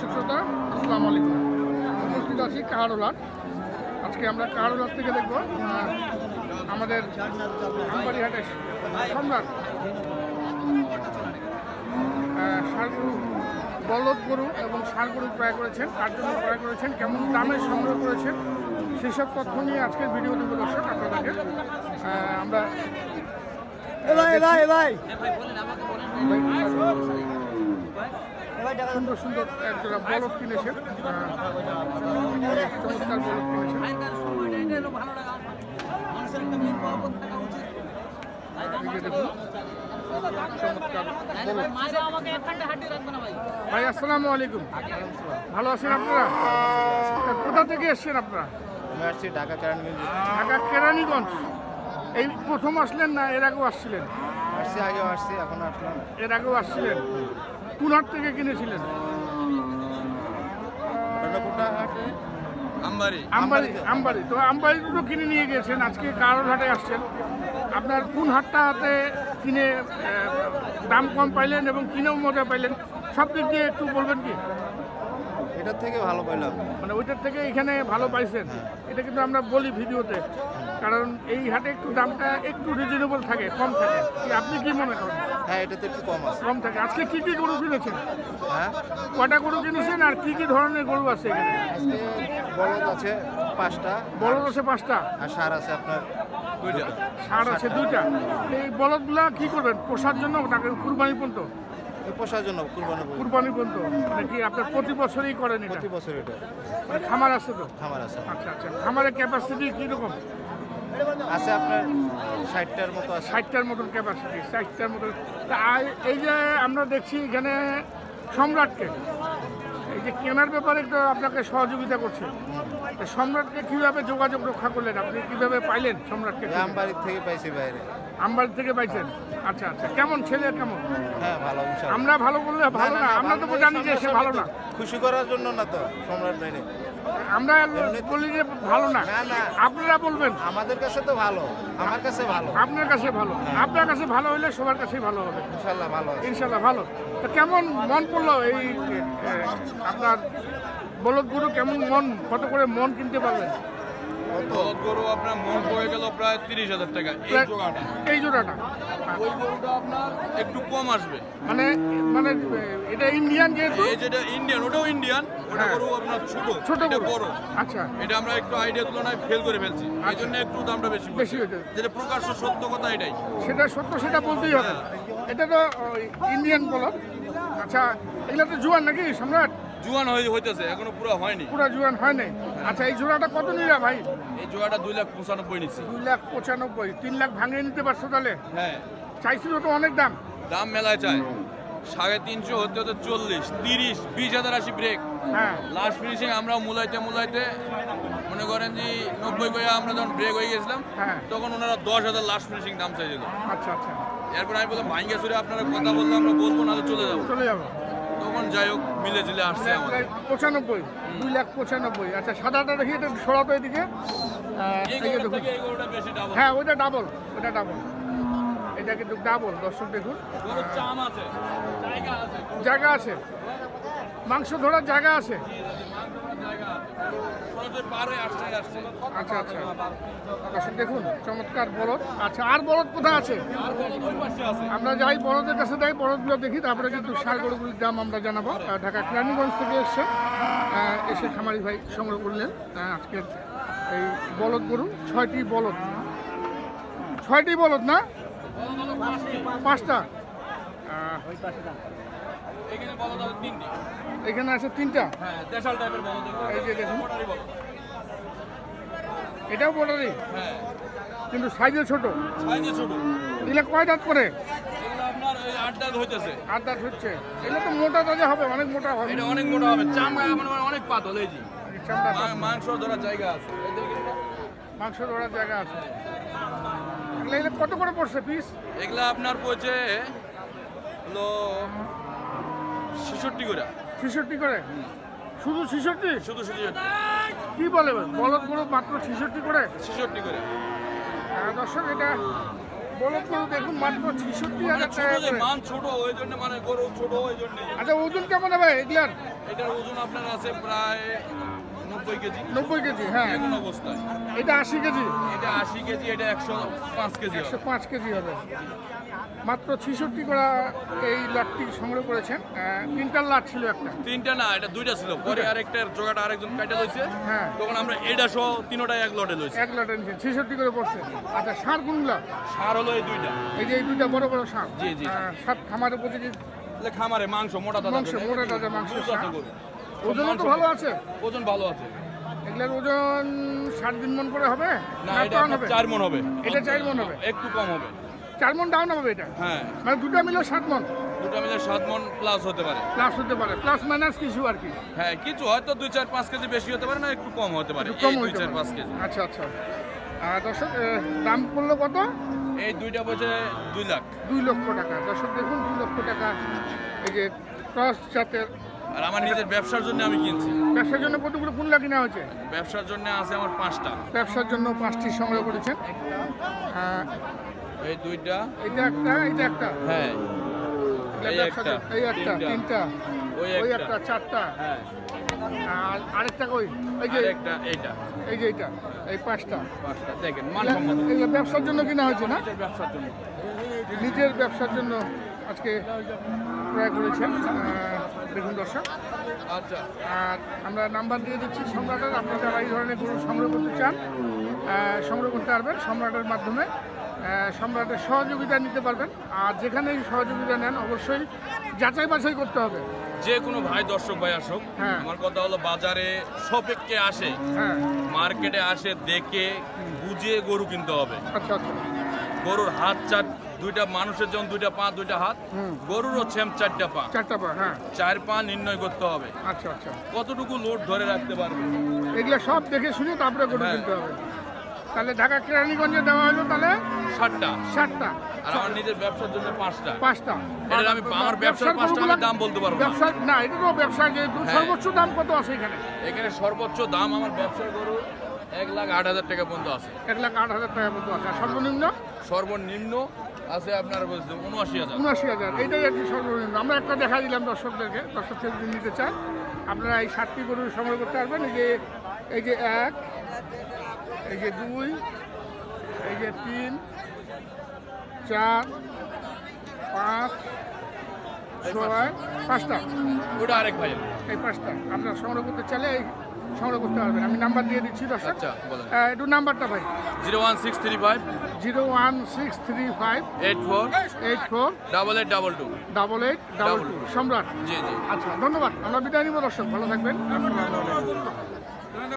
দর্শক শ্রোতা আসসালামু আলাইকুম। উপস্থিত আছি কাহারোলার। আজকে আমরা কাহারোলার থেকে দেখব আমাদের আমবাড়িহাটের সম্রাট আহ, বলদ গরু এবং গরু ক্রয় করেছেন কার জন্য ক্রয় করেছেন কেমন দামে সংগ্রহ করেছেন সেসব তথ্য নিয়ে আজকের ভিডিও দেবো দর্শক আপনাদেরকে। আমরা ভাই ভাই ভাই। সুন্দর সুন্দর একজোড়া বলদ কিনেছেন। চমৎকার বলদ কিনেছেন। ভাই আসসালামু আলাইকুম। ভালো আছেন আপনারা? কোথা থেকে এসছেন আপনারা? আসছি ঢাকা কেরানীগঞ্জ। ঢাকা কেরানীগঞ্জ। এই প্রথম আসলেন না এর আগেও আসছিলেন? আসছি আগেও আসছি এখন আসলাম। এর আগেও আসছিলেন? কুনহাট থেকে কিনেছিলেন? হাটে আমবাড়ি। আমবাড়ি তো আমবাড়ি দুটো কিনে নিয়ে গেছেন আজকে কারোর হাটে আসছেন। আপনার কোন হাটটাতে কিনে দাম কম পাইলেন এবং কিনেও মজা পাইলেন। সব দিক দিয়ে একটু বলবেন কি? এটার থেকে ভালো পাইলাম। মানে ওইটার থেকে এখানে ভালো পাইছেন। এটা কিন্তু আমরা বলি ভিডিওতে। কারণ এই হাটে একটু দামটা একটু রিজনেবল থাকে কম থাকে। কি আপনি কি মনে করেন? হ্যাঁ এটাতে একটু কম আছে। কম থাকে। আজকে কি কি গরু কিনেছেন? হ্যাঁ? কটা গরু কিনেছেন আর কি কি ধরনের গরু আছে এখানে? আজকে বলদ আছে পাঁচটা বলদ আছে পাঁচটা? আর সার আছে আপনার দুইটা। ষাঁড় আছে দুইটা। এই বলদগুলা কি করবেন? পোষার জন্য তাকে কুরবানি পর্যন্ত? পোষার জন্য কুরবানি করি। কুরবানি পর্যন্ত। মানে কি আপনার প্রতি বছরই করেন প্রতি বছর এটা। মানে খামার আছে তো? খামার আছে। আচ্ছা আচ্ছা। খামারের ক্যাপাসিটি কীরকম? আছে আপনার ষাটটার মতো আছে। ষাটটার মতন ক্যাপাসিটি ষাটটার মতন। তা এই যে আমরা দেখছি এখানে সম্রাটকে এই যে কেনার ব্যাপারে একটু আপনাকে সহযোগিতা করছে। সম্রাটকে কীভাবে যোগাযোগ রক্ষা করলেন? আপনি কীভাবে পাইলেন সম্রাটকে? আমবাড়ির থেকে পাইছি বাইরে। আমবাড়ির থেকে পাইছেন? আচ্ছা আচ্ছা। কেমন ছেলে কেমন? হ্যাঁ ভালো আমরা ভালো করলে ভালো না, আমরা তো জানি যে সে ভালো না। খুশি করার জন্য না তো সম্রাট বাইরে আমরা বলি যে ভালো না। না, না। আপনারা বলবেন? আমাদের কাছে তো ভালো আমার কাছে ভালো। আপনার কাছে ভালো। আপনার কাছে ভালো হলে সবার কাছেই ভালো হবে। ইনশাল্লাহ ভালো ইনশাল্লাহ ভালো। তো কেমন মন পড়ল এই আপনার বলদ গরু কেমন মন কত করে মন কিনতে পারবেন বলদ গরু আপনার মন পড়ে গেল প্রায় তিরিশ হাজার টাকা এই জোগাটা এই জোড়াটা। ওই গরুটা আপনার একটু কম আসবে। মানে মানে এটা ইন্ডিয়ান যেহেতু? এই যেটা ইন্ডিয়ান ওটাও ইন্ডিয়ান ওটা হ্যাঁ। গরু আপনার ছোট ছোট এটা বড়। আচ্ছা। এটা আমরা একটু আইডিয়া তুলনায় ফেল করে ফেলছি। এই জন্য একটু দামটা বেশি বেশি হয়েছে। যেটা প্রকাশ্য সত্য কথা এটাই। সেটা সত্য সেটা বলতেই হবে। এটা তো ইন্ডিয়ান বলদ আচ্ছা এগুলো তো জুয়ান নাকি সম্রাট? জুয়ান হয়ে হইতেছে এখনও পুরো হয়নি। পুরো জুয়ান হয় নাই আচ্ছা এই জোড়াটা কত নিলা ভাই? এই জোয়াটা দুই লাখ পঁচানব্বই নিচ্ছি। দুই লাখ পঁচানব্বই তিন লাখ ভাঙিয়ে নিতে পারছ তাহলে? হ্যাঁ। চাইছিল তো অনেক দাম। দাম মেলায় চায়। সাড়ে তিনশো হতে হতে চল্লিশ তিরিশ বিশ হাজার আশি ব্রেক হ্যাঁ। লাস্ট ফিনিশিং আমরা মুলাইতে মুলাইতে মনে করেন যে নব্বই করে আমরা যখন ব্রেক হয়ে গেছিলাম হ্যাঁ। তখন ওনারা দশ হাজার লাস্ট ফিনিশিং দাম চাইছিল। আচ্ছা আচ্ছা। এরপর আমি বললাম ভাঙ্গে সুরে আপনারা কথা বললে আমরা বলব না চলে যাব। চলে যাব। তখন যাই হোক মিলে ঝুলে আসছে আমাদের। পঁচানব্বই দুই লাখ পঁচানব্বই। আচ্ছা সাদাটা দেখি এটা সরাতো এদিকে। হ্যাঁ ওইটা ডাবল ওটা ডাবল এটা কিন্তু ডাবল দর্শক দেখুন। জায়গা আছে। মাংস ধরার জায়গা আছে। আচ্ছা আচ্ছা। দর্শক দেখুন চমৎকার বলদ। আচ্ছা আর বলদ কোথায় আছে? আমরা যাই বড়দের কাছে যাই বড়দগুলো দেখি তারপরে কিন্তু সার গরুগুলির দাম আমরা জানাব। ঢাকা কেরানীগঞ্জ থেকে এসছে এসে খামারি ভাই সংগ্রহ করলেন। আজকের এই বলদ গরু ছয়টি বলদ। ছয়টি বলদ না? পাঁচটা। এখানে আছে তিনটি? এটাও বর্ডারি? কিন্তু সাইজে ছোট। সাইজে ছোট এগুলো কয় দাঁত করে? আট দাঁত হইতেছে আট দাঁত হচ্ছে। এগুলো তো মোটা তাজা হবে অনেক মোটা হবে। এটা অনেক মোটা হবে। চামড়া অনেক পাতল এই জি মাংস ধরার জায়গা আছে। মাংস ধরার জায়গা আছে। এগুলো এগুলো কত করে পড়ছে পিস এগুলো আপনার পড়ছে হলো ছেষট্টি করে। ছিষট্টি করে? শুধু ছিষট্টি? শুধু ছেষট্টি কি বলে বলদ গরু মাত্র ছিষট্টি করে? ছেষট্টি করে। আহ, দর্শক এটা বলদ গরু দেখুন মাত্র ছেষট্টি হাজার ছোট টাকা মান ছোট ওই জন্য মানে গরু ছোট ওই জন্য আচ্ছা ওজন কেমন হবে এগুলার? এটার ওজন আপনার আছে প্রায় কেজি? নব্বই কেজি হ্যাঁ। অবস্থায়। এটা আশি কেজি। এটা আশি কেজি এটা একশো পাঁচ কেজি একশো। পাঁচ কেজি হবে। মাত্র ছেষট্টি করা এই লটটি সংগ্রহ করেছেন। লাট ছিল একটা। তিনটা না এটা দুইটা ছিল। পরে আরেকটার আরেকজন কাটা লইছে। হ্যাঁ। তখন আমরা এটা সহ তিনোটাই এক লটে লইছি। এক লটে ছেষট্টি করে পড়ছে। আচ্ছা সার কোনগুলো? সার হলো এই দুইটা। এই যে এই দুইটা বড় বড় সার। জি, জি। সাত খামার খামারে মাংস মোটা তাজা মাংস, মোটা তাজা মাংস। ওজনও তো ভালো আছে? ওজন ভালো আছে। এগুলোর ওজন সাত দিন মন করে হবে? না এটা হবে? চার মন হবে। এটা চার মণ হবে? একটু কম হবে। চার মন ডাউন হবে এটা? হ্যাঁ। মানে দুটা মিলে সাত মন? দুটো মিলে সাত মন প্লাস হতে পারে। প্লাস হতে পারে। প্লাস মাইনাস কিছু আর কি? হ্যাঁ কিছু হয়তো দুই চার পাঁচ কেজি বেশি হতে পারে না একটু কম হতে পারে। কম দুই চার পাঁচ কেজি। আচ্ছা আচ্ছা। আর দর্শক দাম পড়ল কত? এই দুইটা বলছে দুই লাখ। দুই লক্ষ টাকা। দর্শক দেখুন দুই লক্ষ টাকা। এই যে ক্রস জাতের আর আমার নিজের ব্যবসার জন্য আমি কিনছি। ব্যবসার জন্য কতগুলো কুল্লা কিনা হয়েছে? ব্যবসার জন্য আছে আমার পাঁচটা। ব্যবসার জন্য পাঁচটি সংগ্রহ করেছেন। আহ, এই দুইটা। এটা একটা এটা একটা। হ্যাঁ। এই একটা, জন্য- এই একটা তিনটা। ওই ওই একটা। চারটা। হ্যাঁ। আর আরেকটা কই? এই যে একটা এইটা। এই যে এটা এই পাঁচটা। পাঁচটা দেখেন মানসম্মত এগুলো ব্যবসার জন্য কিনা হয়েছে না? নিজের ব্যবসার জন্য। নিজের ব্যবসার জন্য আজকে ক্রয় করেছেন। দেখুন দর্শক। আচ্ছা। আর আমরা নাম্বার দিয়ে দিচ্ছি সম্রাটের। আপনারা যারা এই ধরনের গরু সংগ্রহ করতে চান সংগ্রহ করতে পারবেন সম্রাটের মাধ্যমে। সম্রাটের সহযোগিতা নিতে পারবেন। আর যেখানেই সহযোগিতা নেন অবশ্যই যাচাই বাছাই করতে হবে। যে কোনো ভাই দর্শক ভাই আসুক হ্যাঁ। আমার কথা হলো বাজারে সপেক্ষে আসে হ্যাঁ। মার্কেটে আসে দেখে বুঝে গরু কিনতে হবে। আচ্ছা আচ্ছা। গরুর হাত চার দুইটা মানুষের যেমন দুইটা পা দুইটা হাত। গরুরও সেম চারটা পা। চারটা পা হ্যাঁ। চার পা নির্ণয় করতে হবে। আচ্ছা আচ্ছা। কতটুকু লোড ধরে রাখতে পারবে? এগুলো সব দেখে শুনে তারপরে গরু হ্যাঁ। কিনতে হবে। তাহলে ঢাকা কেরানীগঞ্জে দেওয়া হলো তাহলে? ষাটটা ষাটটা আর আমার নিজের ব্যবসার জন্য পাঁচটা। পাঁচটা। এটার আমি আমার ব্যবসার পাঁচটা আমি দাম বলতে পারব ব্যবসা না এটা তো ব্যবসা যেহেতু। সর্বোচ্চ দাম কত আছে এখানে? এখানে সর্বোচ্চ দাম আমার ব্যবসার গরু এক লাখ আট হাজার টাকা পর্যন্ত আছে। এক লাখ আট হাজার টাকা মতো আছে। সর্বনিম্ন? সর্বনিম্ন আছে আপনার বলছে উনআশি হাজার। উনআশি হাজার এইটাই আর কি সর্বনিম্ন। আমরা একটা দেখা দিলাম দর্শকদেরকে দর্শককে যদি নিতে চান আপনারা এই সাতটি গরু সংগ্রহ করতে পারবেন। এই যে এই যে এক এই যে দুই এই যে তিন চার পাঁচ ছয় পাঁচটা। ওটা আরেক ভাই। এই পাঁচটা আপনারা সংগ্রহ করতে চাইলে এই সংগ্রহ করতে পারবেন। আমি নাম্বার দিয়ে দিচ্ছি দর্শক। আচ্ছা একটু নাম্বারটা ভাই। Zero one six three five zero one six three five eight four eight four double eight double two double eight double two Samrat ji ji. আচ্ছা ধন্যবাদ। আমরা বিদায় নিব দর্শক ভালো থাকবেন।